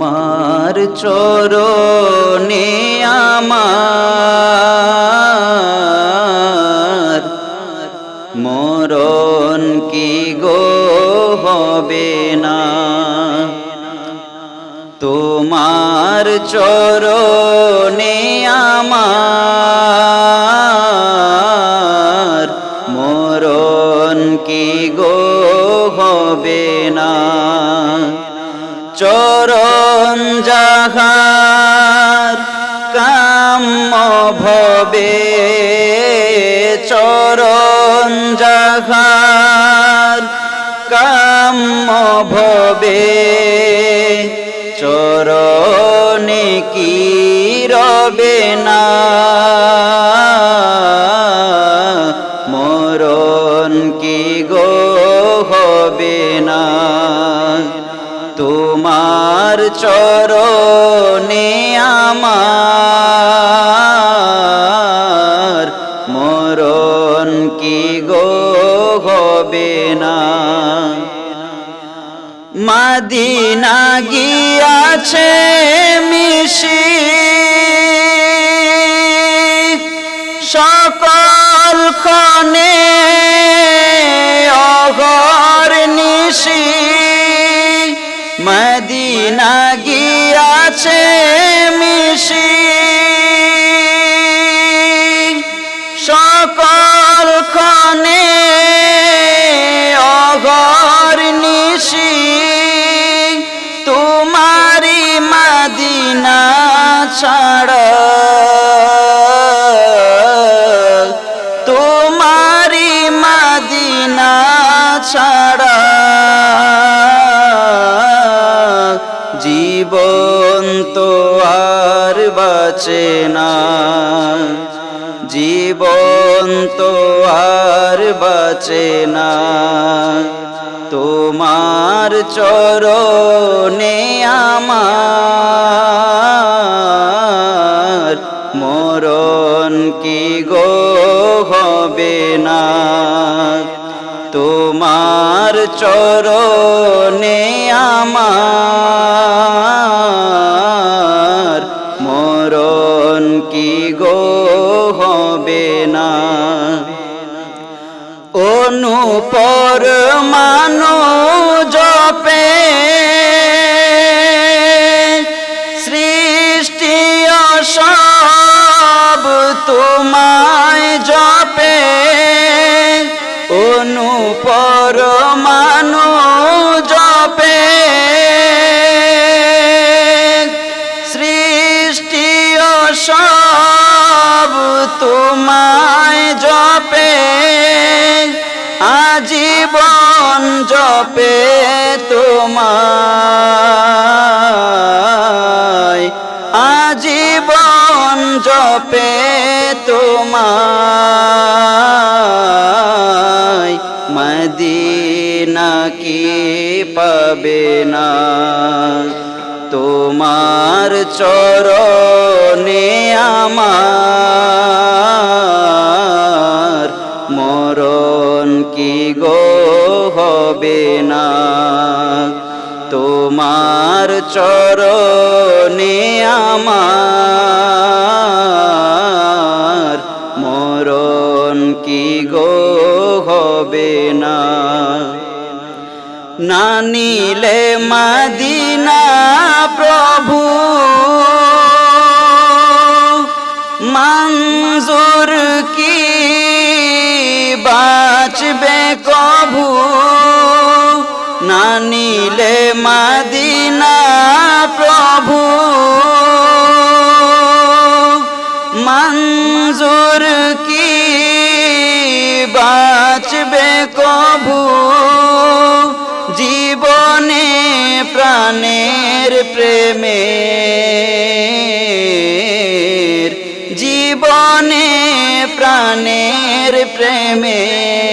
তোমার চরণে আমার মরণ কি গো হবে না? তোমার চরণে ভবে চরণ যাহার কাম্য ভবে চরণে কি রবে না? মরণ কি গো হবে না? মরণ কি গো হবে না? মাদিনা গিয়াছে মিশি। সকল ক্ষণে অঘর নিশি। মদিনা গিয়াছে মিশি। তো আর বাঁচে না। জীবন তো আর বাঁচে না। তোমার চরণে আমার মরণ কি গো হবে না? তোমার চরণে আমার হবে না। অনুপর মানো জপে সৃষ্টি সব তোমায় জপে। আজীবন জপে তোমায়। আজীবন জপে তোমায়। মদিনা কি পাবে না? তোমার চরণে আমার হবে না। তোমার চরণে আমার মরণ কি গো হবে না। না নিলে মাদিনা প্রভু, মঞ্জুর কি বাঁচবে কভু? না নিলে মাদিনা প্রভু। মঞ্জুর কি বাঁচবে কভু জীবনে প্রাণের প্রেমে জীবনে প্রাণের প্রেমের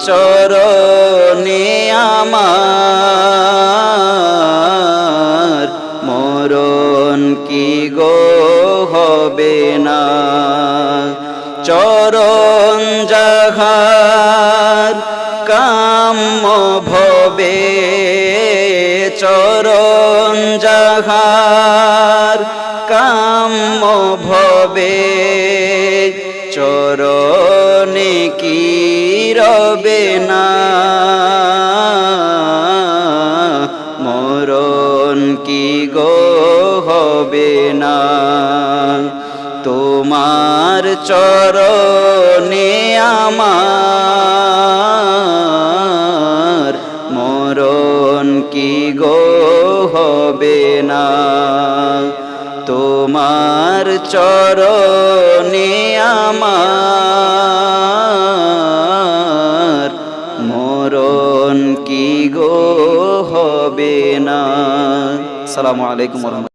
চরণে আমার মরণ কি গো হবে না? চরণ যাহার কাম্য ভবে, চরণ যাহার কাম্য ভবে, চরণে কি রবে না। মরণ কি গো হবে না। তোমার চরণে আমার মরণ কি গো হবে না। তোমার চরণে আমার মরণ কি গো হবে না সালামু আলাইকুম